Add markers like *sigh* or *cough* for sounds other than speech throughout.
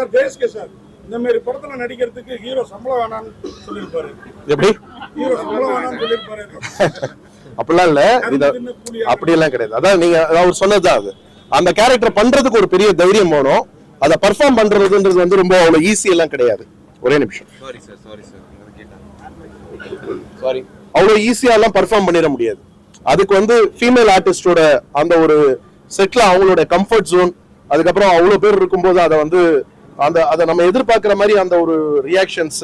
Sir ஜெயஸ்கே sir இந்த மாதிரி படத்துல நடிக்கிறதுக்கு ஹீரோ சம்பளம் வேணாம்னு சொல்லியிருப்பாரு. எப்படி? ஹீரோ சம்பளம் வேணாம்னு சொல்லியிருப்பாரு. அப்படிலாம் இல்ல. இத அப்படியெல்லாம் கிடையாது. அதான் நீங்க அவர் சொன்னதுதான் அது. அந்த கேரக்டர் பண்றதுக்கு ஒரு பெரிய தைரியம் வேணும். அதை பர்ஃபார்ம் பண்றதுன்றது வந்து ரொம்ப அவ்வளவு ஈஸி எல்லாம் கிடையாது. ஒரே நிமிஷம். Sorry sir sorry sir sorry அவ்வளவு ஈஸியா எல்லாம் பர்ஃபார்ம் பண்ணிட முடியாது. அதுக்கு வந்து ஃபீமேல் ஆர்டிஸ்டோட அந்த ஒரு செட்ல அவங்களோட கம்ஃபர்ட் ஜோன் அதுக்கப்புறம் அவ்வளவு பேர் இருக்கும்போது அதை வந்து அந்த அதை நம்ம எதிர்பார்க்கிற மாதிரி அந்த ஒரு ரியாக்ஷன்ஸ்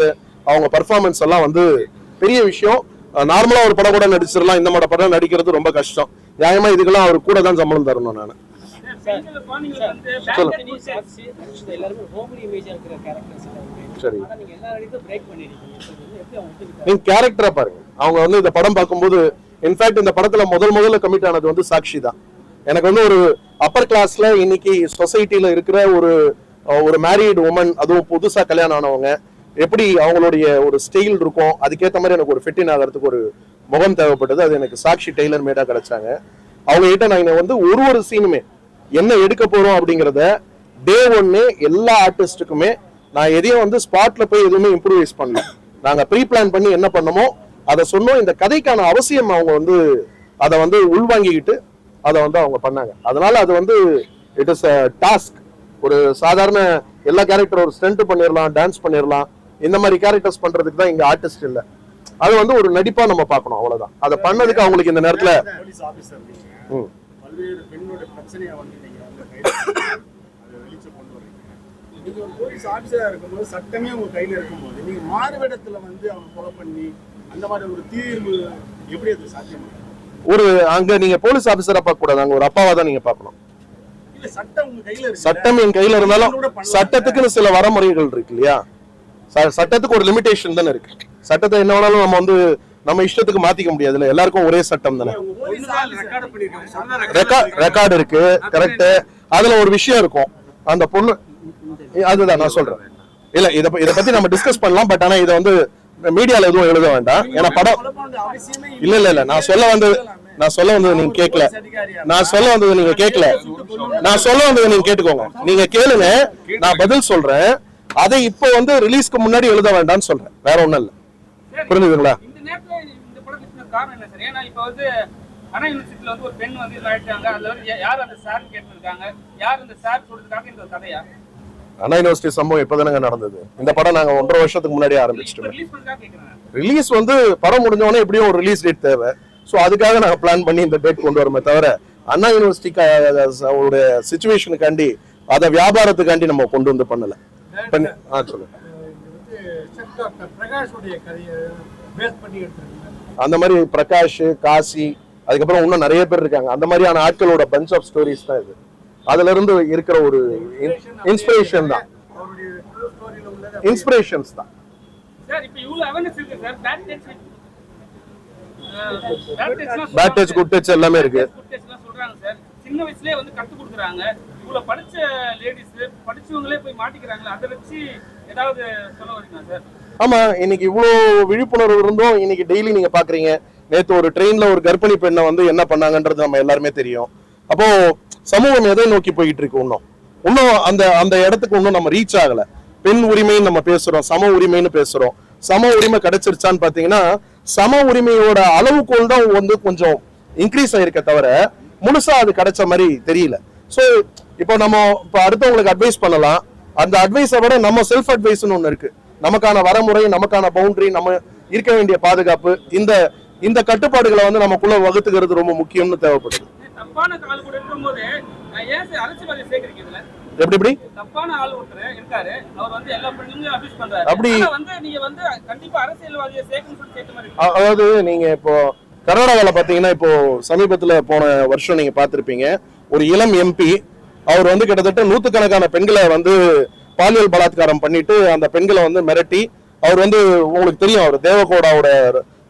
அவங்க பர்ஃபார்மன்ஸ் எல்லாம் வந்து பெரிய விஷயம். நார்மலா ஒரு படம் கூட நடிச்சிடலாம். இந்த மாதிரி படம் நடிக்கிறது ரொம்ப கஷ்டம். நியாயமா இதுக்கெல்லாம் அவர் கூட தான் சம்பளம் தரணும் நான். சரி. நீங்க கேரக்டரா பாருங்க. அவங்க வந்து இந்த படம் பார்க்கும்போது இன்ஃபேக்ட் இந்த படத்துல முதல் முதல்ல கமிட் ஆனது வந்து சாக்ஷி தான். எனக்கு வந்து ஒரு அப்பர் கிளாஸ்ல இன்னைக்கு சொசைட்டில இருக்கிற ஒரு ஒரு மேரீடு உமன் அதுவும் புதுசாக கல்யாணம் ஆனவங்க எப்படி அவங்களுடைய ஒரு ஸ்டைல் இருக்கும் அதுக்கேற்ற மாதிரி எனக்கு ஒரு ஃபிட்டின் ஆகிறதுக்கு ஒரு முகம் தேவைப்பட்டது அது எனக்கு சாக்ஷி டெய்லர் மேடாக கிடைச்சாங்க. அவங்க கிட்ட நாங்கள் வந்து ஒரு ஒரு சீனுமே என்ன எடுக்க போகிறோம் அப்படிங்கிறத டே ஒன்னு எல்லா ஆர்டிஸ்ட்டுக்குமே நான் எதையும் வந்து ஸ்பாட்ல போய் எதுவுமே இம்ப்ரூவைஸ் பண்ணல. நாங்கள் ப்ரீ பிளான் பண்ணி என்ன பண்ணமோ அதை சொன்னோம். இந்த கதைக்கான அவசியம் அவங்க வந்து அதை வந்து உள்வாங்கிக்கிட்டு அதை வந்து அவங்க பண்ணாங்க. அதனால அது வந்து இட் இஸ் அ டாஸ்க் ஒரு சாதாரண எல்லா கேரக்டர் ஒரு ஸ்டண்ட் பண்ணிடலாம் டான்ஸ் பண்ணிடலாம் இந்த மாதிரி கேரக்டர்ஸ் பண்றதுக்கு தான் இங்க ஆர்டிஸ்ட் இல்ல. அது வந்து ஒரு நடிப்பா நம்ம பார்க்கணும் அவ்வளவுதான். அதை பண்ணதுக்கு அவங்களுக்கு இந்த நேரத்துல நீங்க ஒரு போலீஸ் ஆபீசரா இருக்கும்போது சட்டமே உங்க கையில இருக்கும்போது நீங்க மாறுவேடத்துல வந்து அவங்க கொலை பண்ணி அந்த மாதிரி ஒரு தீர்வு எப்படி அது சாத்தியம்? ஒரு அங்க நீங்க போலீஸ் ஆபீசரா பார்க்க கூடாது அங்க ஒரு அப்பாவா தான் நீங்க பார்க்கணும். சட்டம் உங்க கையில இருக்கு சட்டம் என் கையில இருந்தாலும் சட்டத்துக்குன்னு சில வரமுறைகள் இருக்கு இல்லையா? ச- சட்டத்துக்கு ஒரு லிமிடேஷன் தானே இருக்கு. சட்டத்தை என்ன வேணாலும் நம்ம வந்து நம்ம இஷ்டத்துக்கு மாத்திக்க முடியாதுல்ல எல்லாருக்கும் ஒரே சட்டம் தானே. ரெக்கார்ட் பண்ணிருக்காங்க. ரெக்கார்ட் ரெக்கார்டு இருக்கு கரெக்ட் அதுல ஒரு விஷயம் இருக்கும். அந்த பொண்ணு அதுதான் நான் சொல்றேன். இல்ல இத இத பத்தி நம்ம டிஸ்கஸ் பண்ணலாம் பட் ஆனா இத வந்து மீடியால எதுவும் எழுத வேண்டாம். ஏன்னா படம் இல்ல இல்ல இல்ல. நான் சொல்ல வந்தது நான் சொல்ல வந்தது நீங்க கேட்கல நான் சொல்ல வந்தது நீங்க கேட்கல நான் சொல்ல வந்தது நீங்க கேட்டுக்கோங்க. நீங்க கேளுங்க. நான் பதில் சொல்றேன். அதை இப்போ வந்து ரிலீஸ்க்கு முன்னாடி எழுத வேண்டாம்னு சொல்றேன். வேற ஒண்ணும் இல்ல. புரிஞ்சுதுங்களா? அண்ணா யூனிவர்சிட்டியில வந்து ஒரு பெண் வந்து இதுல ஆயிட்டாங்க. அதுல வந்து யா- யார் அந்த சார் கேட்டிருக்காங்க? யார் அந்த சார் சொல்றதுக்காக இந்த கதையா? அண்ணா யூனிவர்சிட்டி சம்பவம் இப்பதானங்க நடந்தது. இந்த படம் நாங்க ஒன்றரை வருஷத்துக்கு முன்னாடியே இப்ப ஆரம்பிச்சிட்டோம் ரிலீஸ் வந்து படம் முடிஞ்ச உடனே எப்படியும் ஒரு ரிலீஸ் டேட் தேவை. ஸோ அதுக்காக நாங்கள் பிளான் பண்ணி இந்த டேட் கொண்டு வரமே தவிர அண்ணா யூனிவர்சிட்டிக்கு ஒரு சுச்சுவேஷனுக்காண்டி அதை வியாபாரத்துக்காண்டி நம்ம கொண்டு வந்து பண்ணல. பண்ணி ஆ சொல்லுங்க. அந்த மாதிரி பிரகாஷ் காசி அதுக்கப்புறம் இன்னும் நிறைய பேர் இருக்காங்க. அந்த மாதிரியான ஆட்களோட பஞ்ச் ஆஃப் ஸ்டோரிஸ் தான் இது. அதுல இருந்து இருக்கிற ஒரு இன்ஸ்பிரேஷன் தான். இன்ஸ்பிரேஷன்ஸ் தான் சார் இப்ப இவ்வளவு அவேர்னஸ் இருக்கு sir bad touch good touch எல்லாமே இருக்கு. சின்ன வயசுலயே வந்து கத்து கொடுக்குறாங்க. இவ்வளவு படிச்ச லேடிஸ் படிச்சவங்களே போய் மாட்டிக்கிறாங்களே அதை வச்சு ஏதாவது சொல்ல வரீங்களா சார்? ஆமா இன்னைக்கு இவ்வளோ விழிப்புணர்வு இருந்தும் இன்னைக்கு டெய்லி நீங்க பாக்குறீங்க. நேத்து ஒரு ட்ரெயின்ல ஒரு கர்ப்பிணி பெண்ணை வந்து என்ன பண்ணாங்கன்றது நம்ம எல்லாருமே தெரியும். அப்போ சமூகம் எதை நோக்கி போயிட்டு இருக்கு இன்னும்? இன்னும் அந்த அந்த இடத்துக்கு இன்னும் நம்ம ரீச் ஆகல. பெண் உரிமைன்னு நம்ம பேசுறோம் சம உரிமைன்னு பேசுறோம். சம உரிமை கிடைச்சிருச்சான்னு பாத்தீங்கன்னா சம உரிமையோட அளவுகோல் தான் வந்து கொஞ்சம் இன்க்ரீஸ் ஆயிருக்க தவிர முழுசா அது கிடைச்ச மாதிரி தெரியல. ஸோ இப்போ நம்ம இப்போ அடுத்தவங்களுக்கு அட்வைஸ் பண்ணலாம். அந்த அட்வைஸை விட நம்ம செல்ஃப் அட்வைஸ்னு ஒன்று இருக்கு. நமக்கான வரமுறை நமக்கான பவுண்டரி நம்ம இருக்க வேண்டிய பாதுகாப்பு இந்த இந்த கட்டுப்பாடுகளை வந்து நமக்குள்ள வகுத்துக்கிறது ரொம்ப முக்கியம்னு தேவைப்படுது. எப்படி எப்படி? தப்பான ஆள் ஒருத்தர் இருக்காரு. அவர் வந்து எல்லா பெண்ணுங்களையும் அபியூஸ் பண்றாரு. அப்படி- வந்து நீங்க வந்து கண்டிப்பா அரசியல்வாதியை சேர்க்கணும்னு சொல்லி சேர்த்த மாதிரி அதாவது நீங்க இப்போ கர்நாடகாவில் பார்த்தீங்கன்னா இப்போ சமீபத்தில் போன வருஷம் நீங்க பார்த்திருப்பீங்க ஒரு இளம் எம்பி அவர் வந்து கிட்டத்தட்ட நூற்றுக்கணக்கான பெண்களை வந்து பாலியல் பலாத்காரம் பண்ணிட்டு அந்த பெண்களை வந்து மிரட்டி அவர் வந்து உங்களுக்கு தெரியும் அவர் தேவகோடாவோட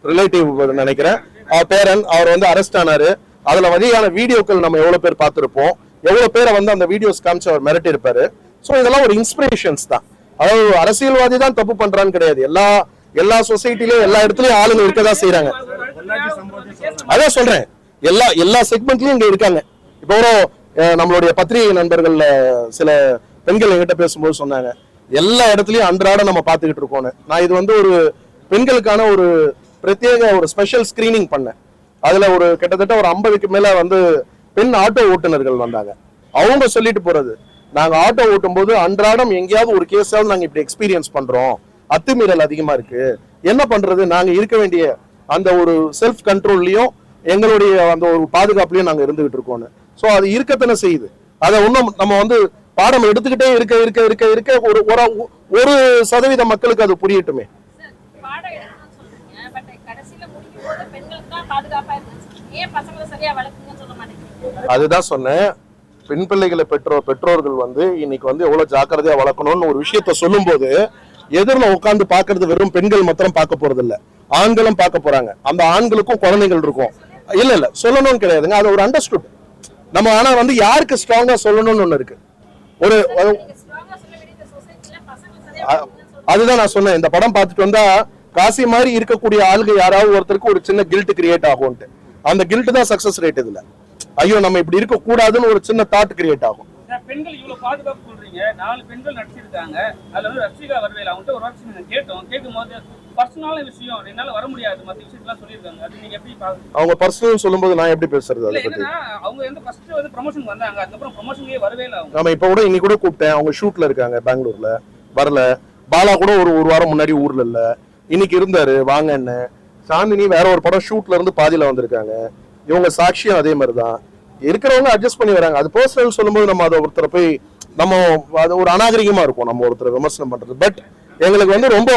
ரிலேட்டிவ் நினைக்கிறேன். அவர் பேரன் அவர் வந்து அரெஸ்ட் ஆனாரு. அதுல வகையான வீடியோக்கள் நம்ம எவ்வளவு பேர் பார்த்திருப்போம். எவ்வளவு பேரை வந்து அந்த வீடியோஸ் காமிச்சு அவர் மிரட்டியிருப்பாரு. ஸோ இதெல்லாம் ஒரு இன்ஸ்பிரேஷன்ஸ் தான். அதாவது அரசியல்வாதி தான் தப்பு பண்றான்னு கிடையாது. எல்லா எல்லா சொசைட்டிலயும் எல்லா இடத்துலயும் ஆளுங்க இருக்கதான் செய்யறாங்க அதான் சொல்றேன். எல்லா எல்லா செக்மெண்ட்லயும் இங்க இருக்காங்க. இப்போ ஒரு நம்மளுடைய பத்திரிகை நண்பர்கள்ல சில பெண்கள் என்கிட்ட பேசும்போது சொன்னாங்க. எல்லா இடத்துலயும் அன்றாட நம்ம பார்த்துக்கிட்டு இருக்கோம்னு. நான் இது வந்து ஒரு பெண்களுக்கான ஒரு பிரத்யேக ஒரு ஸ்பெஷல் ஸ்கிரீனிங் பண்ணேன். அதுல ஒரு கிட்டத்தட்ட ஒரு ஐம்பதுக்கு மேல வந்து பெண் ஆட்டோ ஓட்டுநர்கள் வந்தாங்க. அவங்க சொல்லிட்டு போறது நாங்க ஆட்டோ ஓட்டும் போது அன்றாடம் எங்கேயாவது ஒரு கேஸாவது நாங்க இப்படி எக்ஸ்பீரியன்ஸ் பண்றோம். அத்துமீறல் அதிகமா இருக்கு. என்ன பண்றது? நாங்க இருக்க வேண்டிய அந்த ஒரு செல்ஃப் கண்ட்ரோல்லையும் எங்களுடைய அந்த ஒரு பாதுகாப்புலயும் நாங்க இருந்துகிட்டு இருக்கோம்னு. சோ அது இருக்கத்தானே செய்யுது. அதை இன்னும் நம்ம வந்து பாடம் எடுத்துக்கிட்டே இருக்க இருக்க இருக்க இருக்க ஒரு ஒரு- ஒரு சதவீத மக்களுக்கு அது புரியட்டுமே. பாடம் எடுக்கணும்னு சொல்றீங்க. பட் கடைசியில முடிக்கும் போது பெண்களுக்கு தான் பாதுகாப்பா இருக்குன்னு ஏன் பசங்களை சரியா வளர்க்குங்கன்னு அதுதான் சொன்னேன். பெண் பிள்ளைகளை பெற்றோர் பெற்றோர்கள் வந்து இன்னைக்கு வந்து எவ்வளவு ஜாக்கிரதையா வளர்க்கணும்னு ஒரு விஷயத்த சொல்லும் போது எதிரில் உட்கார்ந்து பாக்குறது வெறும் பெண்கள் மாத்திரம் பார்க்க போறது இல்ல ஆண்களும் பார்க்க போறாங்க. அந்த ஆண்களுக்கும் குழந்தைகள் இருக்கும். இல்ல இல்ல சொல்லணும்னு கிடையாதுங்க. அது ஒரு அண்டர்ஸ்டுட் நம்ம ஆனா வந்து யாருக்கு ஸ்ட்ராங்கா சொல்லணும்னு ஒண்ணு இருக்கு? ஒரு அதுதான் நான் சொன்னேன். இந்த படம் பார்த்துட்டு வந்தா காசி மாதிரி இருக்கக்கூடிய ஆளுங்க யாராவது ஒருத்தருக்கு ஒரு சின்ன கில்ட் கிரியேட் ஆகும்ட்டு. அந்த கில்ட் தான் சக்சஸ் ரேட் இதுல. ஐயோ நம்ம இப்படி இருக்க கூடாதுன்னு ஒரு சின்ன தாட் கிரியேட் ஆகும். பெண்கள் இவ்வளவு பாதுகாப்பு சொல்றீங்க. நாலு பெண்கள் நடிச்சிருக்காங்க. அதுல வந்து ரசிகா வரவேல. அவங்கள்ட்ட ஒரு வாட்சி கேட்டோம். கேட்கும்போது பர்சனலான விஷயம். என்னால வர முடியாது. மத்த விஷயத்தெல்லாம் சொல்லியிருக்காங்க. அது நீங்க எப்படி அவங்க பர்சனல் சொல்லும்போது நான் எப்படி பேசுறது அதை பத்தி? அவங்க வந்து ஃபர்ஸ்ட் வந்து ப்ரமோஷன் வந்தாங்க. அதுக்கப்புறம் ப்ரமோஷன்லயே வரவே இல்லை நம்ம இப்ப கூட இன்னைக்கு கூட கூப்பிட்டேன். அவங்க ஷூட்ல இருக்காங்க பெங்களூர்ல. வரல. பாலா கூட ஒரு ஒரு வாரம் முன்னாடி ஊர்ல இல்ல. இன்னைக்கு இருந்தாரு. வாங்கன்னு சாந்தினி வேற ஒரு படம் ஷூட்ல இருந்து பாதியில வந்திருக்காங்க. இவங்க சாட்சியம் அதே மாதிரி தான் இருக்கிறவங்க அட்ஜஸ்ட் பண்ணி வராங்க. அது பர்சனல் சொல்லும்போது நம்ம அதை ஒருத்தரை போய் நம்ம அது ஒரு அநாகரிகமாக இருக்கும். நம்ம ஒருத்தரை விமர்சனம் பண்ணுறது பட் எங்களுக்கு வந்து ரொம்ப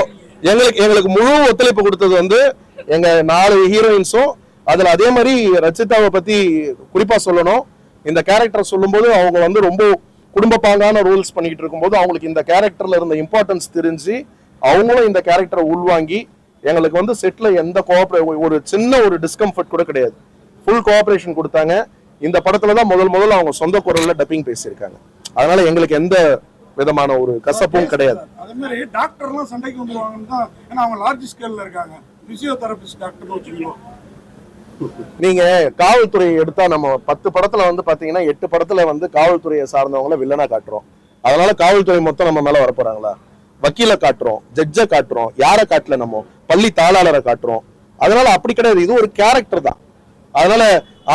எங்களுக்கு எங்களுக்கு முழு ஒத்துழைப்பு கொடுத்தது வந்து எங்கள் நாலு ஹீரோயின்ஸும் அதில் அதே மாதிரி ரச்சிதாவை பற்றி குறிப்பாக சொல்லணும். இந்த கேரக்டர் சொல்லும்போது அவங்க வந்து ரொம்ப குடும்ப பாங்கான ரோல்ஸ் பண்ணிட்டு இருக்கும்போது அவங்களுக்கு இந்த கேரக்டரில் இருந்த இம்பார்ட்டன்ஸ் தெரிஞ்சு அவங்களும் இந்த கேரக்டரை உள்வாங்கி எங்களுக்கு வந்து செட்டில் எந்த கோஆப்ரே ஒரு சின்ன ஒரு டிஸ்கம்ஃபர்ட் கூட கிடையாது. ஃபுல் கோஆபரேஷன் கொடுத்தாங்க. இந்த படத்துல தான் முதல் முதல்ல அவங்க சொந்த குரல்ல டப்பிங் பேசியிருக்காங்க. அதனால எங்களுக்கு எந்த விதமான ஒரு கசப்பும் கிடையாது. அதே மாதிரி டாக்டர்லாம் சண்டைக்கு வந்துருவாங்கன்னு தான் ஏன்னா அவங்க லார்ஜ் ஸ்கேல்ல இருக்காங்க. பிசியோதெரபிஸ்ட் டாக்டர்னு வச்சுக்கோங்க. நீங்க காவல்துறை எடுத்தா நம்ம பத்து படத்துல வந்து பாத்தீங்கன்னா எட்டு படத்துல வந்து காவல்துறையை சார்ந்தவங்கள வில்லனா காட்டுறோம். அதனால காவல்துறை மொத்தம் நம்ம மேல வரப்போறாங்களா? வக்கீல காட்டுறோம் ஜட்ஜை காட்டுறோம் யாரை காட்டல நம்ம? பள்ளி தாளாளரை காட்டுறோம். அதனால அப்படி கிடையாது. இது ஒரு கேரக்டர் தான். அதனால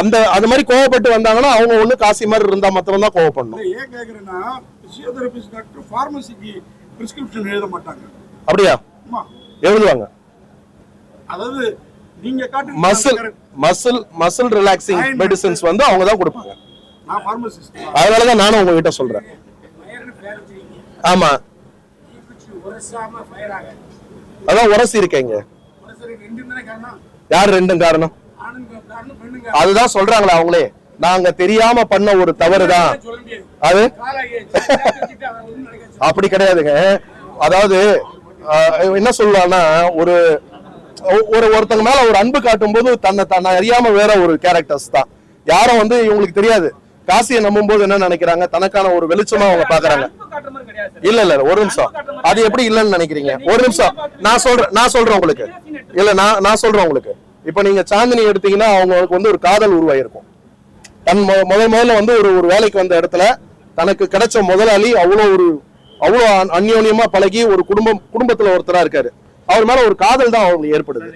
அந்த அது மாதிரி கோவப்பட்டு வந்தாங்கன்னா அவங்க ஒண்ணு காசி மாதிரி இருந்தா மாத்திரம் தான் கோவப்படணும் ஏன் கேக்குறேன்னா பிசியோதெரபிஸ்ட் டாக்டர் ஃபார்மசிக்கு பிரிஸ்கிரிப்ஷன் எழுத மாட்டாங்க. அப்படியா? எழுதுவாங்க. அதாவது நீங்க காட்டு muscle muscle muscle relaxing medicines வந்து அவங்க தான் கொடுப்பாங்க. நான் ஃபார்மசிஸ்ட் அதனாலதான் நானும் உங்ககிட்ட சொல்றேன். ஆமா. அதான் உரசி இருக்கேங்க. தானே யார் ரெண்டும் காரணம்? அதுதான் சொல்றாங்களே அவங்களே. நாங்க தெரியாம பண்ண ஒரு தவறு தான் அது? அப்படி கிடையாதுங்க. அதாவது என்ன சொல்லலாம்னா ஒரு ஒரு ஒருத்தங்க மேல ஒரு அன்பு காட்டும் போது தன்னை தன்னை அறியாம வேற ஒரு கேரக்டர்ஸ் தான். யாரும் வந்து இவங்களுக்கு தெரியாது. காசியை நம்பும் போது என்ன நினைக்கிறாங்க? தனக்கான ஒரு வெளிச்சமா அவங்க பாக்குறாங்க. இல்ல இல்ல ஒரு நிமிஷம். அது எப்படி இல்லைன்னு நினைக்கிறீங்க? ஒரு நிமிஷம். நான் சொல்றேன் நான் சொல்றேன் உங்களுக்கு. இல்ல நான் நான் சொல்றேன் உங்களுக்கு. இப்ப நீங்க சாந்தினி எடுத்தீங்கன்னா அவங்களுக்கு வந்து ஒரு காதல் உருவாயிருக்கும். தன் முதல் முதல்ல வந்து ஒரு ஒரு வேலைக்கு வந்த இடத்துல தனக்கு கிடைச்ச முதலாளி அவ்வளோ ஒரு அவ்வளோ அந்யோன்யமா பழகி ஒரு குடும்பம் குடும்பத்துல ஒருத்தரா இருக்காரு. அவர் மேல ஒரு காதல் தான் அவங்களுக்கு ஏற்படுது.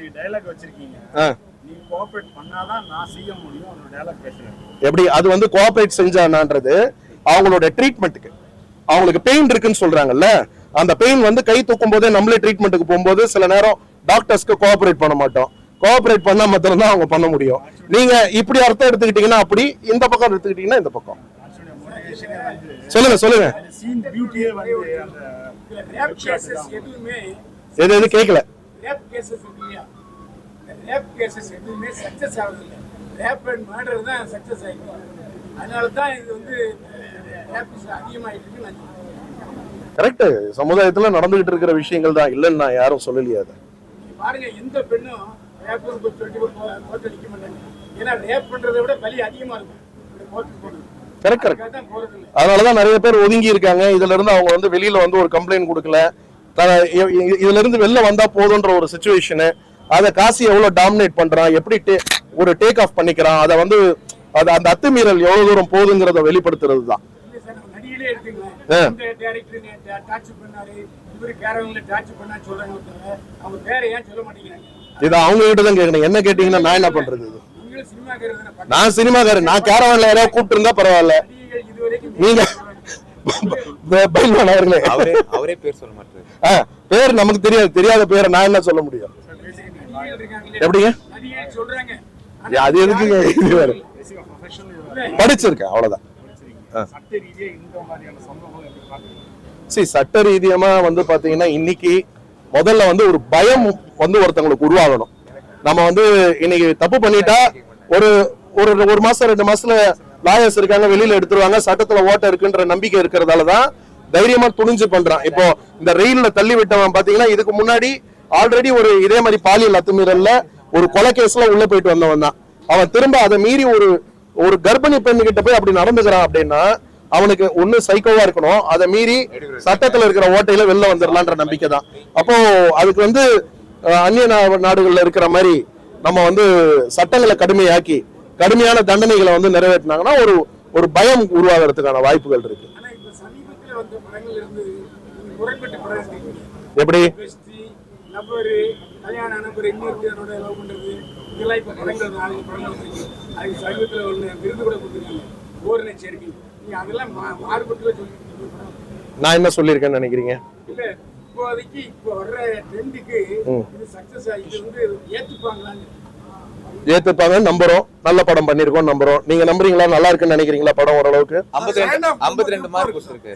எப்படி? அது வந்து கோஆபரேட் செஞ்சானான்றது அவங்களோட ட்ரீட்மெண்ட்டுக்கு அவங்களுக்கு பெயின் இருக்குன்னு சொல்றாங்கல்ல அந்த பெயின் வந்து கை தூக்கும் போதே நம்மளே ட்ரீட்மெண்ட்டுக்கு போகும்போது சில நேரம் டாக்டர்ஸ்க்கு கோஆபரேட் பண்ண மாட்டோம். கோஆபரேட் பண்ணா மாத்திரம் அவங்க பண்ண முடியும். நீங்க இப்படி அர்த்தம் எடுத்துக்கிட்டீங்கன்னா அப்படி இந்த பக்கம் எடுத்துக்கிட்டீங்கன்னா இந்த பக்கம். சொல்லுங்க சொல்லுங்க. எது எது கேட்கல தான் இது வந்து கரெக்ட் சமுதாயத்துல நடந்துகிட்டு இருக்கிற விஷயங்கள் தான் இல்லைன்னு நான் யாரும் சொல்லலையே அதை. பாருங்க எந்த பெண்ணும் ரேப் சொல்லிட்டு கோர்ட்டு அடிக்க மாட்டாங்க ஏன்னா ரேப் பண்றதை விட பலி அதிகமா இருக்கும் கோர்ட்டுக்கு கரெக்ட் கரெக்ட் அதனாலதான் நிறைய பேர் ஒதுங்கி இருக்காங்க. இதுல இருந்து அவங்க வந்து வெளியில வந்து ஒரு கம்ப்ளைண்ட் கொடுக்கல. இதுல இருந்து வெளில வந்தா போதுன்ற ஒரு சுச்சுவேஷனு அதை காசி எவ்வளவு டாமினேட் பண்றான்? எப்படி ஒரு டேக் ஆஃப் பண்ணிக்கிறான்? அதை வந்து அது அந்த அத்துமீறல் எவ்வளவு தூரம் போகுதுங்கிறத வெளிப்படுத்துறது தான். அவங்க பேரை ஏன் சொல்ல மாட்டேங்கிறாங்க? இது அவங்க கிட்ட தான் கேட்கணும். என்ன கேட்டீங்கன்னா நான் என்ன பண்றது நான் சினிமாக்காரன். நான் கேரவான்ல யாராவது கூப்பிட்டு இருந்தா பரவாயில்ல. நீங்க ப- பைல்வான் அவர்களே. அவரே அவரே பேர் சொல்ல மாட்டாரு. ஆ, பேர் நமக்கு தெரியாது. தெரியாத பேரை நான் என்ன சொல்ல முடியும்? எப்படிங்க? அது எதுக்குங்க? இது வேற. படிச்சிருக்கேன் அவ்வளவுதான். சட்ட ரீதியமா வந்து பாத்தீங்கன்னா இன்னைக்கு முதல்ல வந்து ஒரு பயம் வந்து ஒருத்தவங்களுக்கு உருவாகணும். நம்ம வந்து இன்னைக்கு தப்பு பண்ணிட்டா ஒரு ஒரு ஒரு மாசம் ரெண்டு மாசத்துல லாயர்ஸ் இருக்காங்க வெளியில எடுத்துருவாங்க சட்டத்துல ஓட்ட இருக்குன்ற நம்பிக்கை இருக்கிறதால தான் தைரியமா துணிஞ்சு பண்றான். இப்போ இந்த ரெயில்ல தள்ளி விட்டவன் பாத்தீங்கன்னா இதுக்கு முன்னாடி ஆல்ரெடி ஒரு இதே மாதிரி பாலியல் அத்துமீறல்ல ஒரு கொலை கேஸ்ல உள்ள போயிட்டு வந்தவன் தான் அவன் திரும்ப அதை மீறி ஒரு ஒரு கர்ப்பிணி பெண்ணு கிட்ட போய் அப்படி நடந்துக்கிறான் அப்படின்னா அவனுக்கு ஒண்ணு சைக்கோவா இருக்கணும். அதை மீறி சட்டத்துல இருக்கிற ஓட்டையில வெளில வந்துடலான்ற நம்பிக்கை தான் அப்போ அதுக்கு வந்து அந்நிய நாடுகள்ல இருக்கிற மாதிரி நம்ம வந்து சட்டங்களை கடுமையாக்கி கடுமையான தண்டனைகளை வந்து நிறைவேற்றினாங்கன்னா ஒரு ஒரு பயம் உருவாகிறதுக்கான வாய்ப்புகள் இருக்கு. எப்படி? இதெல்லாம் இப்ப படங்கள் நாலு படங்கள் வந்திருக்கு அதுக்கு சமீபத்துல ஒண்ணு விருது கூட கொடுத்துருக்காங்க. ஓரணை சேர்க்கை. நான் என்ன சொல்லியிருக்கேன்னு நினைக்கிறீங்க? இப்போதைக்கு இப்போ வர்ற ட்ரெண்டுக்கு ம். இது சக்சஸ் இது வந்து ஏத்துப்பாங்களான்னு. ஏத்துப்பாங்க நம்புறோம். நல்ல படம் பண்ணிருக்கோம் நம்புறோம். நீங்க நம்புறீங்களா? நல்லா இருக்குன்னு நினைக்கிறீங்களா படம் ஓரளவுக்கு? ஐம்பத்தி ரெண்டு மார்க் இருக்கு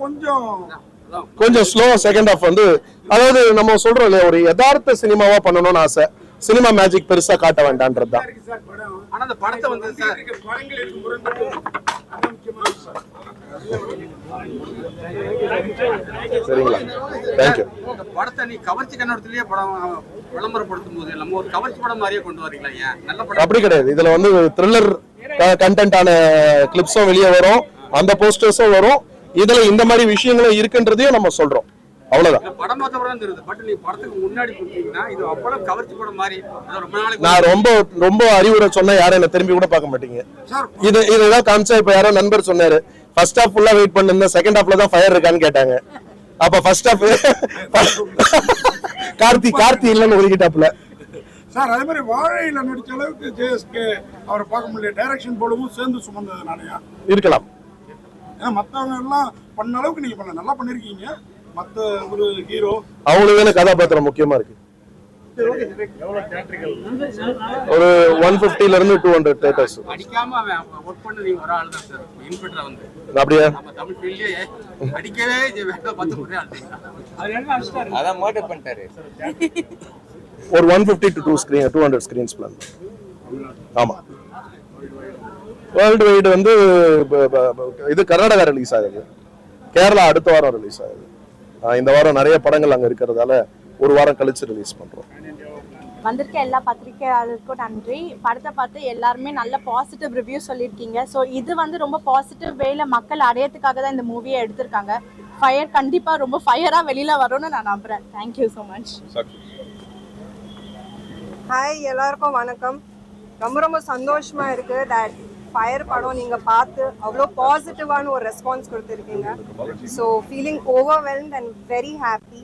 கொஞ்சம் கொஞ்சம் ஸ்லோ செகண்ட் ஹாஃப் வந்து அதாவது நம்ம சொல்றோம் இல்லையா ஒரு யதார்த்த சினிமாவா பண்ணணும்னு ஆசை. சினிமா மேஜிக் பெருசா காட்ட வேண்டான்றது ஆனா அந்த படத்தை வந்து சார் இருக்க படங்கள் இருக்கு முரண்பட்டு சரிங்களா? தேங்க்யூ படத்தை நீ கவர்ச்சி கண்ணோட்டத்திலேயே படம் விளம்பரப்படுத்தும் போது நம்ம ஒரு கவர்ச்சி படம் மாதிரியே கொண்டு வரீங்களா ஏன்? நல்ல படம். அப்படி கிடையாது. இதுல வந்து த்ரில்லர் கண்டென்ட்டான கிளிப்ஸும் வெளியே வரும். அந்த போஸ்டர்ஸும் வரும். இதுல இந்த மாதிரி விஷயங்களும் இருக்குன்றதையும் நம்ம சொல்றோம். அவ்வளவுதான். இந்த படம் பார்த்த படம் தெரியுது. பட் நீ படத்துக்கு முன்னாடி கொடுத்தீங்கன்னா இது அவ்வளவு கவர்ச்சி படம் மாதிரி அது ரொம்ப நாளைக்கு நான் ரொம்ப ரொம்ப அறிவுரை சொன்னா யாரும் என்ன திரும்பி கூட பார்க்க மாட்டீங்க. சார் இது இதுதான் காமிச்சா இப்ப யாரோ நண்பர் சொன்னாரு. ஃபர்ஸ்ட் ஹாஃப் ஃபுல்லா வெயிட் பண்ணிருந்தேன். செகண்ட் ஹாஃப்ல தான் ஃபயர் இருக்கான்னு கேட்டாங்க. அப்ப ஃபர்ஸ்ட் ஹாஃப் *laughs* கார்த்தி கார்த்தி இல்லைன்னு ஒதுக்கிட்டாப்ல சார் அதே மாதிரி வாழையில நடிச்ச அளவுக்கு ஜேஎஸ்கே அவரை பார்க்க முடியல. டைரக்ஷன் போடவும் சேர்ந்து சுமந்ததுனாலயா இருக்கலாம். ஏன்னா மத்தவங்க எல்லாம் பண்ண அளவுக்கு நீங்க பண்ண நல்லா பண்ணிருக்கீங்க. மத்த ஒரு ஹீரோ அவங்களுக்கு தானே கதாபாத்திரம் முக்கியமா இருக்கு. ஒரு ஒன் ல இருந்து டூ ஹண்ட்ரட் தேட்டர்ஸ் அடிக்காம அவன் ஒர்க் பண்ண நீங்க ஒரு ஆள் தான் சார் இன்ஃபில்டரா வந்து. அப்படியே? நம்ம தமிழ் ஃபீல்ட்லயே அடிக்கவே வேண்டாம் பார்த்து ஒரே ஆள் தான். அதான் மர்டர் பண்ணிட்டாரு. ஒரு one fifty to two screen two hundred screens plan ஆமா. வேர்ல்டு வைடு வந்து இது கர்நாடகா ரிலீஸ் ஆகுது. கேரளா அடுத்த வாரம் ரிலீஸ் ஆகுது. இந்த வாரம் நிறைய படங்கள் அங்க இருக்கிறதால ஒரு வாரம் கழிச்சு ரிலீஸ் பண்றோம். வந்திருக்க எல்லா பத்திரிகையாளருக்கும் நன்றி. படத்தை பார்த்து எல்லாருமே நல்ல பாசிட்டிவ் ரிவ்யூ சொல்லியிருக்கீங்க. ஸோ இது வந்து ரொம்ப பாசிட்டிவ் வேல மக்கள் அடையறதுக்காக தான் இந்த மூவியை எடுத்திருக்காங்க. ஃபயர் கண்டிப்பாக ரொம்ப ஃபயராக வெளியில் வரும்னு நான் நம்புகிறேன் தேங்க்யூ ஸோ மச் ஹாய் எல்லாருக்கும் வணக்கம். ரொம்ப ரொம்ப சந்தோஷமா இருக்கு. தட் ஃபயர் படம் நீங்க பார்த்து அவ்வளோ பாசிட்டிவான ஒரு ரெஸ்பான்ஸ் கொடுத்துருக்கீங்க. So feeling overwhelmed and very happy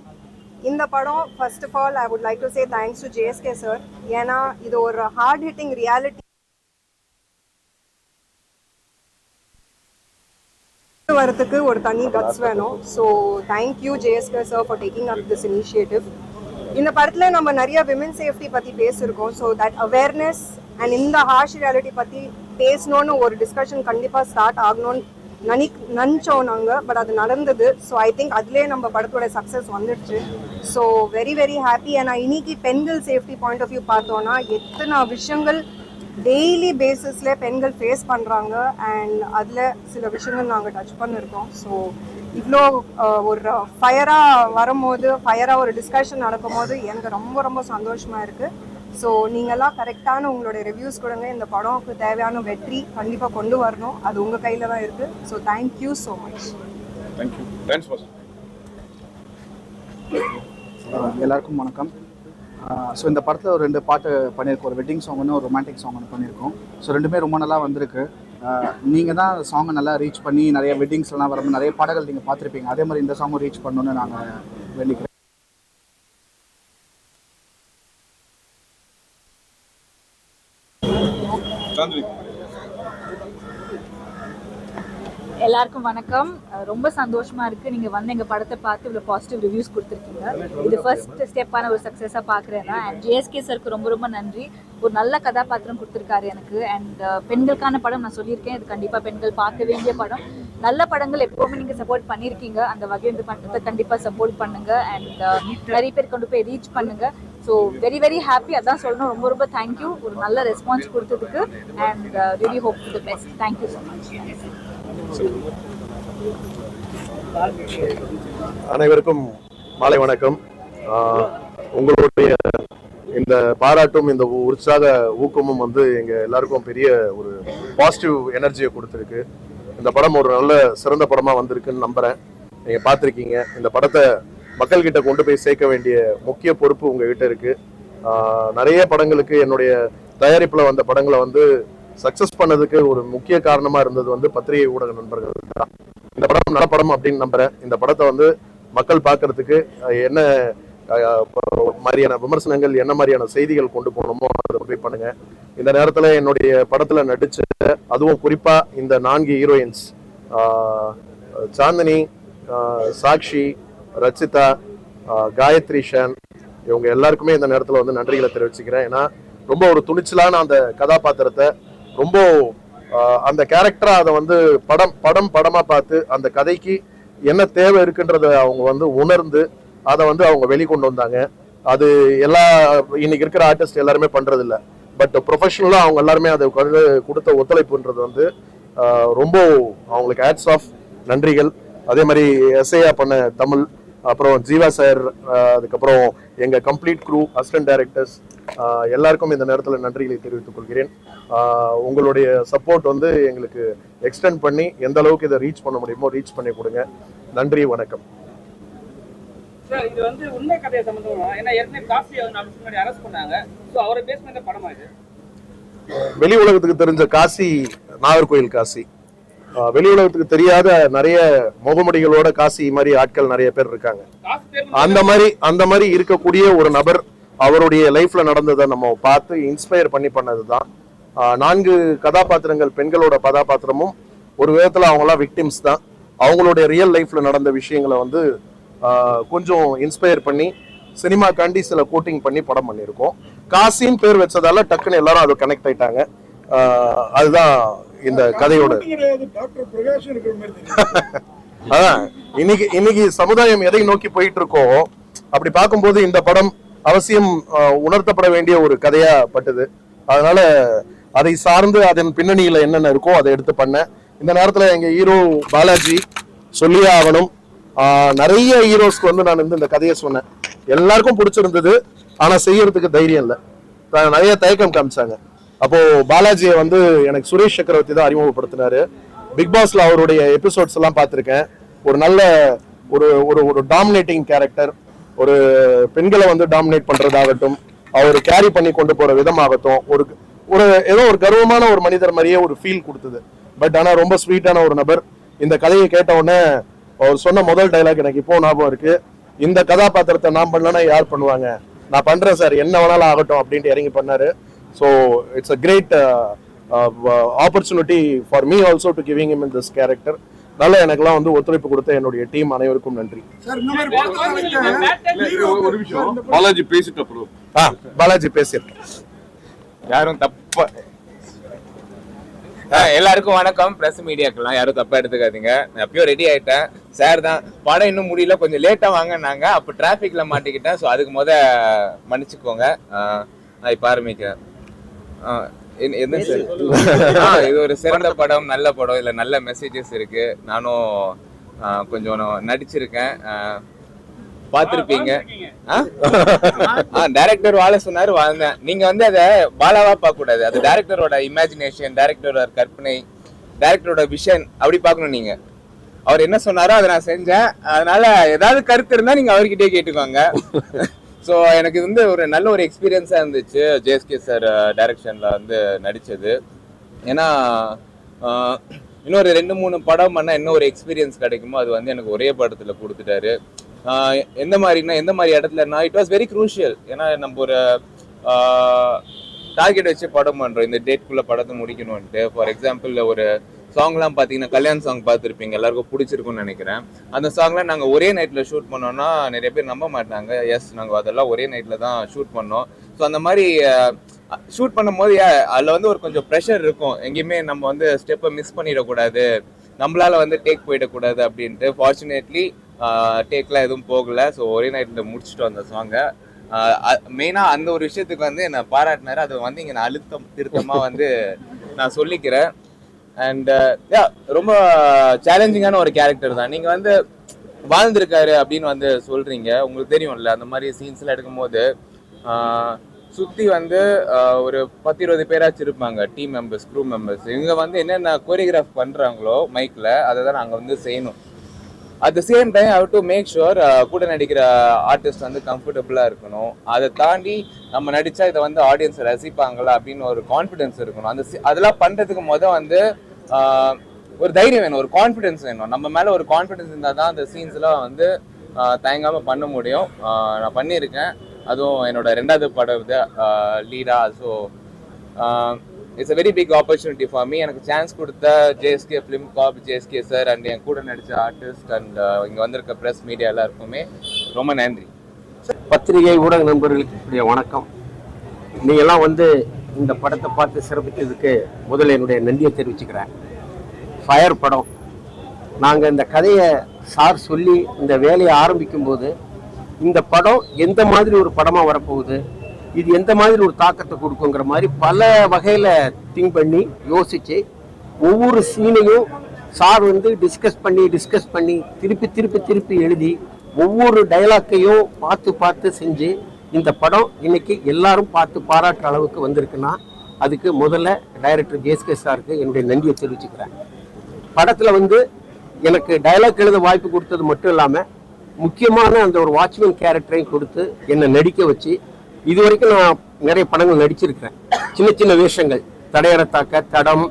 இந்த படம் first of all I would like to say thanks to JSK sir ஏன்னா இது ஒரு ஹார்ட் ஹிட்டிங் ரியாலிட்டி வரதுக்கு ஒரு தனி கட்ஸ் வேணும். So thank you JSK sir for taking up this initiative இந்த படத்துல நம்ம நிறைய விமன் சேஃப்டி பத்தி பேசியிருக்கோம். ஸோ தட் அவேர்னஸ் அண்ட் இந்த ஹார்ஷ் ரியாலிட்டி பத்தி பேசணும்னு ஒரு டிஸ்கஷன் கண்டிப்பா ஸ்டார்ட் ஆகணும்னு நினை நினச்சோம் நாங்கள் பட் அது நடந்தது. ஸோ ஐ திங்க் அதுலேயே நம்ம படத்தோட சக்ஸஸ் வந்துடுச்சு. ஸோ வெரி வெரி ஹாப்பி ஏன்னா இன்னைக்கு பெண்கள் சேஃப்டி பாயிண்ட் ஆஃப் வியூ பார்த்தோன்னா எத்தனை விஷயங்கள் டெய்லி பேசிஸில் பெண்கள் ஃபேஸ் பண்ணுறாங்க அண்ட் அதில் சில விஷயங்கள் நாங்கள் டச் பண்ணியிருக்கோம் ஸோ இவ்வளோ ஒரு ஃபயராக வரும்போது ஃபயராக ஒரு டிஸ்கஷன் நடக்கும் போது எனக்கு ரொம்ப ரொம்ப சந்தோஷமாக இருக்குது ஸோ நீங்கள்லாம் கரெக்டான உங்களோட ரிவ்யூஸ் கொடுங்க. இந்த படம்க்கு தேவையான வெற்றி கண்டிப்பாக கொண்டு வரணும். அது உங்கள் கையில் தான் இருக்குது ஸோ தேங்க்யூ ஸோ மச் எல்லாருக்கும் வணக்கம். ஸோ இந்த படத்தில் ஒரு ரெண்டு பாட்டு பண்ணியிருக்கோம். ஒரு வெட்டிங் சாங் ஒன்று ஒரு ரொமான்டிக் சாங் ஒன்று பண்ணியிருக்கோம். ஸோ ரெண்டுமே ரொம்ப நல்லா வந்திருக்கு. நீங்கள் தான் சாங்கை நல்லா ரீச் பண்ணி நிறைய வெட்டிங்ஸ்லாம் வரும்போது நிறைய பாடல்கள் நீங்கள் பார்த்துருப்பீங்க. அதே மாதிரி இந்த சாங்கும் ரீச் பண்ணணும்னு நாங்கள் வேண்டிக்கிறோம். எல்லாருக்கும் வணக்கம். ரொம்ப சந்தோஷமா இருக்கு. நீங்க வந்து எங்க படத்தை பார்த்து இவ்வளவு பாசிட்டிவ் ரிவ்யூஸ் கொடுத்துருக்கீங்க. இது ஃபர்ஸ்ட் ஸ்டெப்பான ஒரு சக்சஸா பாக்குறேன் அண்ட் ஜேஎஸ்கே சருக்கு ரொம்ப ரொம்ப நன்றி. ஒரு நல்ல கதாபாத்திரம் கொடுத்துருக்காரு எனக்கு. அண்ட் பெண்களுக்கான படம் நான் சொல்லியிருக்கேன். இது கண்டிப்பா பெண்கள் பார்க்க வேண்டிய படம். நல்ல படங்கள் எப்பவுமே நீங்க சப்போர்ட் பண்ணியிருக்கீங்க அந்த வகையில் இந்த படத்தை கண்டிப்பா சப்போர்ட் பண்ணுங்க. அண்ட் நிறைய பேர் கொண்டு போய் ரீச் பண்ணுங்க. ஸோ வெரி வெரி ஹாப்பி அதான் சொல்லணும். ரொம்ப ரொம்ப தேங்க்யூ ஒரு நல்ல ரெஸ்பான்ஸ் கொடுத்ததுக்கு. And very hope to the best thank you so much அனைவருக்கும் மாலை வணக்கம். உங்களுடைய இந்த பாராட்டும் இந்த உற்சாக ஊக்கமும் வந்து எங்க எல்லாருக்கும் பெரிய ஒரு பாசிட்டிவ் எனர்ஜியை கொடுத்துருக்கு. இந்த படம் ஒரு நல்ல சிறந்த படமா வந்திருக்குன்னு நம்புறேன். நீங்க பார்த்துருக்கீங்க. இந்த படத்தை மக்கள்கிட்ட கொண்டு போய் சேர்க்க வேண்டிய முக்கிய பொறுப்பு உங்ககிட்ட இருக்கு. நிறைய படங்களுக்கு என்னுடைய தயாரிப்புல வந்த படங்களை வந்து சக்சஸ் பண்ணதுக்கு ஒரு முக்கிய காரணமா இருந்தது வந்து பத்திரிகை ஊடக நண்பர்கள் தான். இந்த படம் நல்ல படம் அப்படின்னு நம்புறேன். இந்த படத்தை வந்து மக்கள் பார்க்கறதுக்கு என்ன மாதிரியான விமர்சனங்கள் என்ன மாதிரியான செய்திகள் கொண்டு போகணுமோ அதை போய் பண்ணுங்க. இந்த நேரத்துல என்னுடைய படத்துல நடிச்ச அதுவும் குறிப்பா இந்த நான்கு ஹீரோயின்ஸ் சாந்தினி சாக்ஷி ரச்சிதா காயத்ரி ஷன் இவங்க எல்லாருக்குமே இந்த நேரத்தில் வந்து நன்றிகளை தெரிவிச்சுக்கிறேன். ஏன்னா ரொம்ப ஒரு துணிச்சலான அந்த கதாபாத்திரத்தை ரொம்ப அந்த கேரக்டராக அதை வந்து படம் படம் படமாக பார்த்து அந்த கதைக்கு என்ன தேவை இருக்குன்றத அவங்க வந்து உணர்ந்து அதை வந்து அவங்க வெளிக்கொண்டு வந்தாங்க. அது எல்லா இன்னைக்கு இருக்கிற ஆர்டிஸ்ட் எல்லாருமே பண்ணுறது இல்லை பட் ப்ரொஃபஷனலாக அவங்க எல்லாருமே அதை கொடுத்த ஒத்துழைப்புன்றது வந்து ரொம்ப அவங்களுக்கு ஆட்ஸ் ஆஃப் நன்றிகள். அதே மாதிரி எஸ்ஐயா பண்ண தமிழ் அப்புறம் ஜீவா சார் அதுக்கப்புறம் எங்க கம்ப்ளீட் க்ரூ அசிஸ்டன்ட் டைரக்டர்ஸ் எல்லாருக்கும் இந்த நேரத்தில் நன்றிகளை தெரிவித்துக் கொள்கிறேன். உங்களுடைய சப்போர்ட் வந்து எங்களுக்கு எக்ஸ்டெண்ட் பண்ணி எந்த அளவுக்கு இதை ரீச் பண்ண முடியுமோ ரீச் பண்ணி கொடுங்க. நன்றி வணக்கம். இது வந்து உண்மை கதையை சம்பந்தமா? ஏன்னா ஏற்கனவே காசி அவர் நாலு வருஷம் முன்னாடி அரெஸ்ட் பண்ணாங்க. ஸோ அவரை பேஸ் பண்ண படமா இது? வெளி உலகத்துக்கு தெரிஞ்ச காசி நாகர்கோயில் காசி. ஆஹ் வெளி உலகத்துக்கு தெரியாத நிறைய முகமுடிகளோட காசி மாதிரி ஆட்கள் நிறைய பேர் இருக்காங்க. அந்த மாதிரி அந்த மாதிரி இருக்கக்கூடிய ஒரு நபர் அவருடைய லைஃப்ல நடந்ததை நம்ம பார்த்து இன்ஸ்பயர் பண்ணி பண்ணதுதான். ஆஹ் நான்கு கதாபாத்திரங்கள் பெண்களோட கதாபாத்திரமும் ஒரு விதத்தில் அவங்களாம் விக்டிம்ஸ் தான். அவங்களுடைய ரியல் லைஃப்ல நடந்த விஷயங்களை வந்து ஆஹ் கொஞ்சம் இன்ஸ்பயர் பண்ணி சினிமாக்காண்டி சில கோட்டிங் பண்ணி படம் பண்ணியிருக்கோம். காசின்னு பேர் வச்சதால டக்குன்னு எல்லாரும் அது கனெக்ட் ஆயிட்டாங்க. அதுதான் இந்த கதையோட. அதான் இன்னைக்கு இன்னைக்கு சமுதாயம் எதை நோக்கி போயிட்டு இருக்கோ அப்படி பார்க்கும்போது இந்த படம் அவசியம் உணர்த்தப்பட வேண்டிய ஒரு கதையா பட்டது. அதனால அதை சார்ந்து அதன் பின்னணியில என்னென்ன இருக்கோ அதை எடுத்து பண்ணேன் இந்த நேரத்துல எங்க ஹீரோ பாலாஜி சொல்லியே ஆகணும். நிறைய ஹீரோஸ்க்கு வந்து நான் வந்து இந்த கதையை சொன்னேன். எல்லாருக்கும் பிடிச்சிருந்தது ஆனா செய்யறதுக்கு தைரியம் இல்லை. நிறைய தயக்கம் காமிச்சாங்க. அப்போ பாலாஜியை வந்து எனக்கு சுரேஷ் சக்கரவர்த்தி தான் அறிமுகப்படுத்தினாரு. பிக் பாஸ்ல அவருடைய எபிசோட்ஸ் எல்லாம் பார்த்துருக்கேன். ஒரு நல்ல ஒரு ஒரு ஒரு டாமினேட்டிங் கேரக்டர் ஒரு பெண்களை வந்து டாமினேட் பண்றதாகட்டும் அவர் கேரி பண்ணி கொண்டு போற விதமாகட்டும் ஒரு ஒரு ஏதோ ஒரு கர்வமான ஒரு மனிதர் மாதிரியே ஒரு ஃபீல் கொடுத்தது. பட் ஆனால் ரொம்ப ஸ்வீட்டான ஒரு நபர். இந்த கதையை கேட்ட உடனே அவர் சொன்ன முதல் டைலாக் எனக்கு இப்போ ஞாபகம் இருக்கு. இந்த கதாபாத்திரத்தை நான் பண்ணலன்னா யார் பண்ணுவாங்க? நான் பண்றேன் சார் என்ன வேணாலும் ஆகட்டும் அப்படின்ட்டு இறங்கி பண்ணாரு. So it's a great opportunity for me also to giving him in this character நல்ல எனக்கெல்லாம் வந்து ஒத்துழைப்பு கொடுத்த என்னுடைய டீம் அனைவருக்கும் நன்றி. பாலாஜி பேசிட்டு அப்புறம். ஆ பாலாஜி பேசியிருக்கேன். யாரும் தப்பா ஆ, எல்லாருக்கும் வணக்கம். பிரஸ் மீடியாக்கெல்லாம் யாரும் தப்பா எடுத்துக்காதீங்க. நான் எப்பயோ ரெடி ஆயிட்டேன். சார் தான். படம் இன்னும் முடியல. கொஞ்சம் லேட்டா வாங்கினாங்க. அப்போ டிராஃபிக்ல மாட்டிக்கிட்டேன். ஸோ அதுக்கு முத மன்னிச்சுக்கோங்க. நான் இப்போ ஆரம்பிக்கிறேன். என்ன- சார்? இது ஒரு சிறந்த படம் நல்ல படம் இதுல நல்ல மெசேஜஸ் இருக்கு. நானும் கொஞ்சம் நடிச்சிருக்கேன். பார்த்திருப்பீங்க. ஆ? டைரக்டர் வாழ சொன்னாரு வாழ்ந்தேன். நீங்க வந்து அதை பாலாவா பார்க்க கூடாது அது டைரக்டரோட இமேஜினேஷன் டைரக்டரோட கற்பனை டைரக்டரோட விஷன் அப்படி பார்க்கணும் நீங்க. அவர் என்ன சொன்னாரோ அதை நான் செஞ்சேன். அதனால ஏதாவது கருத்து இருந்தா நீங்க அவர்கிட்டயே கேட்டுக்கோங்க. ஸோ எனக்கு இது வந்து ஒரு நல்ல ஒரு எக்ஸ்பீரியன்ஸாக இருந்துச்சு. ஜேஎஸ்கே சார் டைரக்ஷனில் வந்து நடித்தது ஏன்னா uh, இன்னொரு ரெண்டு மூணு படம் பண்ணால் என்ன ஒரு எக்ஸ்பீரியன்ஸ் கிடைக்குமோ அது வந்து எனக்கு ஒரே படத்தில் கொடுத்துட்டாரு. Uh, எந்த மாதிரினா எந்த மாதிரி இடத்துலனா இட் வாஸ் வெரி க்ரூஷியல் ஏன்னா நம்ம ஒரு uh, டார்கெட் வச்சு படம் பண்ணுறோம் இந்த டேட்குள்ளே படத்தை முடிக்கணும்ன்ட்டு. ஃபார் எக்ஸாம்பிள் ஒரு சாங்லாம் பார்த்தீங்கன்னா கல்யாண் சாங் பார்த்துருப்பீங்க எல்லாருக்கும் பிடிச்சிருக்கும்னு நினைக்கிறேன். அந்த சாங்லாம் நாங்கள் ஒரே நைட்டில் ஷூட் பண்ணோன்னா நிறைய பேர் நம்ப மாட்டாங்க. எஸ் நாங்கள் அதெல்லாம் ஒரே நைட்டில் தான் ஷூட் பண்ணோம். ஸோ அந்த மாதிரி ஷூட் பண்ணும்போது அதில் வந்து ஒரு கொஞ்சம் ப்ரெஷர் இருக்கும். எங்கேயுமே நம்ம வந்து ஸ்டெப்பை மிஸ் பண்ணிடக்கூடாது. நம்மளால வந்து டேக் போயிடக்கூடாது அப்படின்ட்டு. ஃபார்ச்சுனேட்லி டேக்லாம் எதுவும் போகல. ஸோ ஒரே நைட்டில் முடிச்சுட்டோம் அந்த சாங்கை மெயினாக அந்த ஒரு விஷயத்துக்கு வந்து என்னை பாராட்டினாரு. அது வந்து இங்கே நான் அழுத்தம் திருத்தமாக வந்து நான் சொல்லிக்கிறேன். அண்ட் யா uh, ரொம்ப சேலஞ்சிங்கான ஒரு கேரக்டர் தான். நீங்கள் வந்து வாழ்ந்திருக்காரு அப்படின்னு வந்து சொல்கிறீங்க உங்களுக்கு தெரியும்ல அந்த மாதிரி சீன்ஸ்லாம் எடுக்கும்போது சுற்றி வந்து ஒரு பத்து இருபது பேராச்சும் இருப்பாங்க டீம் மெம்பர்ஸ் க்ரூ மெம்பர்ஸ் இவங்க வந்து என்னென்ன கோரியோகிராஃப் பண்ணுறாங்களோ மைக்கில் அதை தான் நாங்கள் வந்து செய்யணும். At the same time how to make sure கூட நடிக்கிற ஆர்டிஸ்ட் வந்து கம்ஃபர்டபுளாக இருக்கணும். அதை தாண்டி நம்ம நடித்தா இதை வந்து ஆடியன்ஸ் ரசிப்பாங்களா அப்படின்னு ஒரு கான்ஃபிடென்ஸ் இருக்கணும். அந்த அதெல்லாம் பண்ணுறதுக்கு மொதல் வந்து ஒரு தைரியம் வேணும் ஒரு கான்ஃபிடென்ஸ் வேணும். நம்ம மேலே ஒரு கான்ஃபிடென்ஸ் இருந்தால் தான் அந்த சீன்ஸ்லாம் வந்து தயங்காமல் பண்ண முடியும். நான் பண்ணியிருக்கேன். அதுவும் என்னோட ரெண்டாவது படம் இது லீடா so it's a very big opportunity for me எனக்கு சான்ஸ் கொடுத்த JSK film corp JSK sir and என் கூட நடித்த ஆர்டிஸ்ட் அண்ட் இங்கே வந்திருக்க ப்ரெஸ் மீடியா எல்லாருக்குமே ரொம்ப நன்றி. பத்திரிகை ஊடக நண்பர்களுக்கு வணக்கம். நீங்கள்லாம் வந்து இந்த படத்தை பார்த்து சிறப்பித்ததுக்கு முதல்ல என்னுடைய நன்றியை தெரிவிச்சுக்கிறேன். ஃபயர் படம். நாங்கள் இந்த கதையை சார் சொல்லி இந்த வேலையை ஆரம்பிக்கும்போது இந்த படம் எந்த மாதிரி ஒரு படமாக வரப்போகுது? இது எந்த மாதிரி ஒரு தாக்கத்தை கொடுக்குங்கிற மாதிரி பல வகையில் திங்க் பண்ணி யோசித்து ஒவ்வொரு சீனையும் சார் வந்து டிஸ்கஸ் பண்ணி டிஸ்கஸ் பண்ணி திருப்பி திருப்பி திருப்பி எழுதி ஒவ்வொரு டைலாக்கையும் பார்த்து பார்த்து செஞ்சு இந்த படம் இன்னைக்கு எல்லாரும் பார்த்து பாராட்டுற அளவுக்கு வந்திருக்குன்னா அதுக்கு முதல்ல டைரக்டர் ஜேஎஸ்கே சாருக்கு என்னுடைய நன்றியை தெரிவிச்சுக்கிறேன். படத்தில் வந்து எனக்கு டைலாக் எழுத வாய்ப்பு கொடுத்தது மட்டும் இல்லாமல் முக்கியமான அந்த ஒரு வாட்ச்மேன் கேரக்டரையும் கொடுத்து என்னை நடிக்க வச்சு இது வரைக்கும் நான் நிறைய படங்கள் நடிச்சிருக்கிறேன். சின்ன சின்ன வேஷங்கள். தடையறத்தாக்க தடம்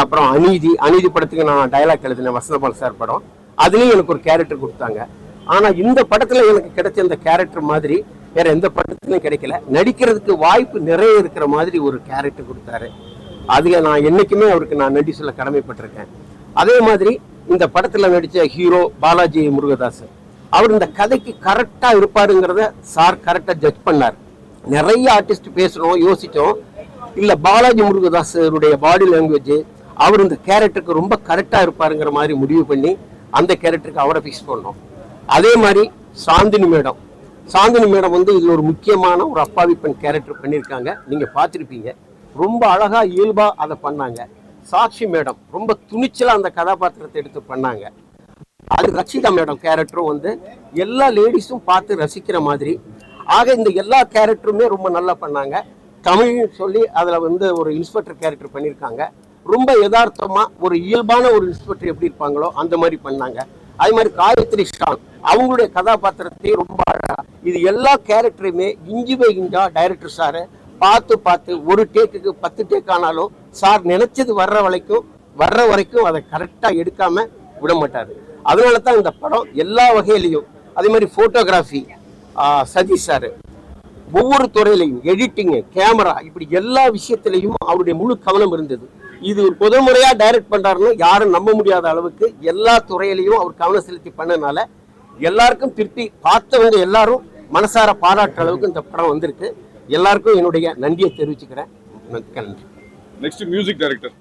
அப்புறம் அநீதி அநீதி படத்துக்கு நான் டைலாக் எழுதினேன் வசந்தபால் சார் படம். அதுலேயும் எனக்கு ஒரு கேரக்டர் கொடுத்தாங்க. ஆனால் இந்த படத்தில் எனக்கு கிடைச்ச அந்த கேரக்டர் மாதிரி வேற எந்த படத்துலையும் கிடைக்கல. நடிக்கிறதுக்கு வாய்ப்பு நிறைய இருக்கிற மாதிரி ஒரு கேரக்டர் கொடுத்தாரு. அதில் நான் என்றைக்குமே அவருக்கு நான் நன்றி சொல்ல கடமைப்பட்டிருக்கேன். அதே மாதிரி இந்த படத்தில் நடித்த ஹீரோ பாலாஜி முருகதாஸ். அவர் இந்த கதைக்கு கரெக்டாக இருப்பாருங்கிறத சார் கரெக்டாக ஜட்ஜ் பண்ணார். நிறைய ஆர்டிஸ்ட் பேசணும் யோசிச்சோம் இல்ல பாலாஜி முருகதாஸருடைய பாடி லாங்குவேஜ் அவர் இந்த கேரக்டருக்கு ரொம்ப கரெக்டா இருப்பாருங்கிற மாதிரி முடிவு பண்ணி அந்த கேரக்டருக்கு அவரை ஃபிக்ஸ் பண்ணோம். அதே மாதிரி சாந்தினி மேடம். சாந்தினி மேடம் வந்து இதில் ஒரு முக்கியமான ஒரு அப்பாவி பெண் கேரக்டர் பண்ணியிருக்காங்க. நீங்க பார்த்திருப்பீங்க. ரொம்ப அழகா இயல்பா அதை பண்ணாங்க. சாக்ஷி மேடம் ரொம்ப துணிச்சலா அந்த கதாபாத்திரத்தை எடுத்து பண்ணாங்க. அது ரட்சிதா மேடம் கேரக்டரும் வந்து எல்லா லேடிஸும் பார்த்து ரசிக்கிற மாதிரி ஆக இந்த எல்லா கேரக்டருமே ரொம்ப நல்லா பண்ணாங்க. தமிழ் சொல்லி அதில் வந்து ஒரு இன்ஸ்பெக்டர் கேரக்டர் பண்ணியிருக்காங்க ரொம்ப யதார்த்தமாக ஒரு இயல்பான ஒரு இன்ஸ்பெக்டர் எப்படி இருப்பாங்களோ அந்த மாதிரி பண்ணாங்க. அதே மாதிரி காயத்ரி ஷான் அவங்களுடைய கதாபாத்திரத்தையும் ரொம்ப அழகாக இது எல்லா கேரக்டருமே இஞ்சி பை இஞ்சா டைரக்டர் சார் பார்த்து பார்த்து ஒரு டேக்குக்கு பத்து டேக் ஆனாலும் சார் நினைச்சது வர்ற வரைக்கும் வர்ற வரைக்கும் அதை கரெக்டாக எடுக்காம விட மாட்டார். அதனால தான் இந்த படம் எல்லா வகையிலையும் அதே மாதிரி ஃபோட்டோகிராஃபி சதீஷ் சார் ஒவ்வொரு துறையிலையும் எடிட்டிங்கு கேமரா இப்படி எல்லா விஷயத்திலையும் அவருடைய முழு கவனம் இருந்தது. இது ஒரு முதல் முறையாக டைரக்ட் பண்ணுறாருன்னு யாரும் நம்ப முடியாத அளவுக்கு எல்லா துறையிலையும் அவர் கவனம் செலுத்தி பண்ணனால எல்லாருக்கும் திருப்தி. பார்த்தவங்க எல்லாரும் மனசார பாராட்டுற அளவுக்கு இந்த படம் வந்திருக்கு. எல்லாருக்கும் என்னுடைய நன்றியை தெரிவிச்சுக்கிறேன். நன்றி. Next music director